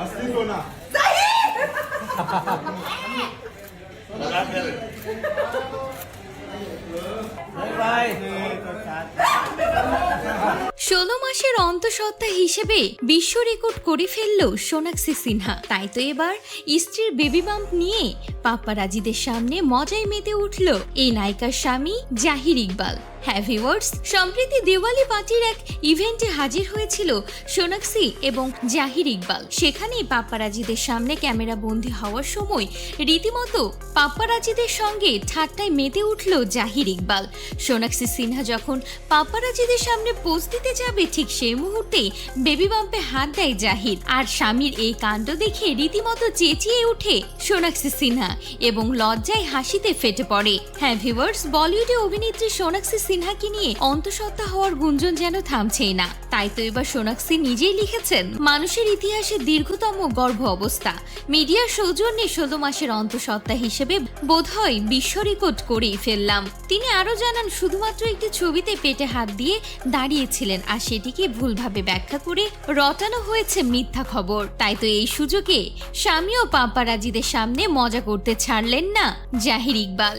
असली सोना ষোলো মাসের অন্তঃসত্ত্বা হিসেবে বিশ্ব রেকর্ড করে ফেলল সোনাক্ষী সিনহা তাই তো এবার স্ত্রীর বেবি বাম্প নিয়ে পাপ্পারাজিদের সামনে মজায় মেতে উঠল এই নায়িকার স্বামী জাহির ইকবাল হ্যাঁ ভিউয়ার্স সম্প্রতি দেওয়ালি পার্টির এক ইভেন্টে হাজির হয়েছিল সোনাক্ষী এবং জাহির ইকবাল। সেখানেই পাপ্পারাজিদের সামনে ক্যামেরা বন্দি হওয়ার সময় রীতিমতো পাপ্পারাজিদের সঙ্গে ঠাট্টায় মেতে উঠল জাহির ইকবাল। সোনাক্ষী সিনহা যখন পাপ্পারাজিদের সামনে পোজ দিতে যাবে, ঠিক সেই মুহূর্তেই বেবি বাম্পে হাত দেয় জাহির। আর স্বামীর এই কাণ্ড দেখে রীতিমতো চেঁচিয়ে উঠে সোনাক্ষী সিনহা এবং লজ্জায় হাসিতে ফেটে পড়ে। হ্যাঁ বলিউডে অভিনেত্রী সোনাক্ষী সিনহাকে নিয়ে অন্তঃসত্ত্বা হওয়ার গুঞ্জন যেন থামছেই না। তাই তো এবার সোনাক্ষী নিজেই লিখেছেন, মানুষের ইতিহাসে দীর্ঘতম গর্ভ অবস্থা। মিডিয়ার সৌজন্যে ষোলো মাসের অন্তঃসত্ত্বা হিসেবে বোধহয় বিশ্ব রেকর্ড করেই ফেললাম। তিনি আরও জানান, শুধুমাত্র একটি ছবিতে পেটে হাত দিয়ে দাঁড়িয়েছিলেন আর সেটিকে ভুলভাবে ব্যাখ্যা করে রটানো হয়েছে মিথ্যা খবর। তাই তো এই সুযোগে স্বামী ও পাপারাজিদের সামনে মজা করতে ছাড়লেন না জাহির ইকবাল।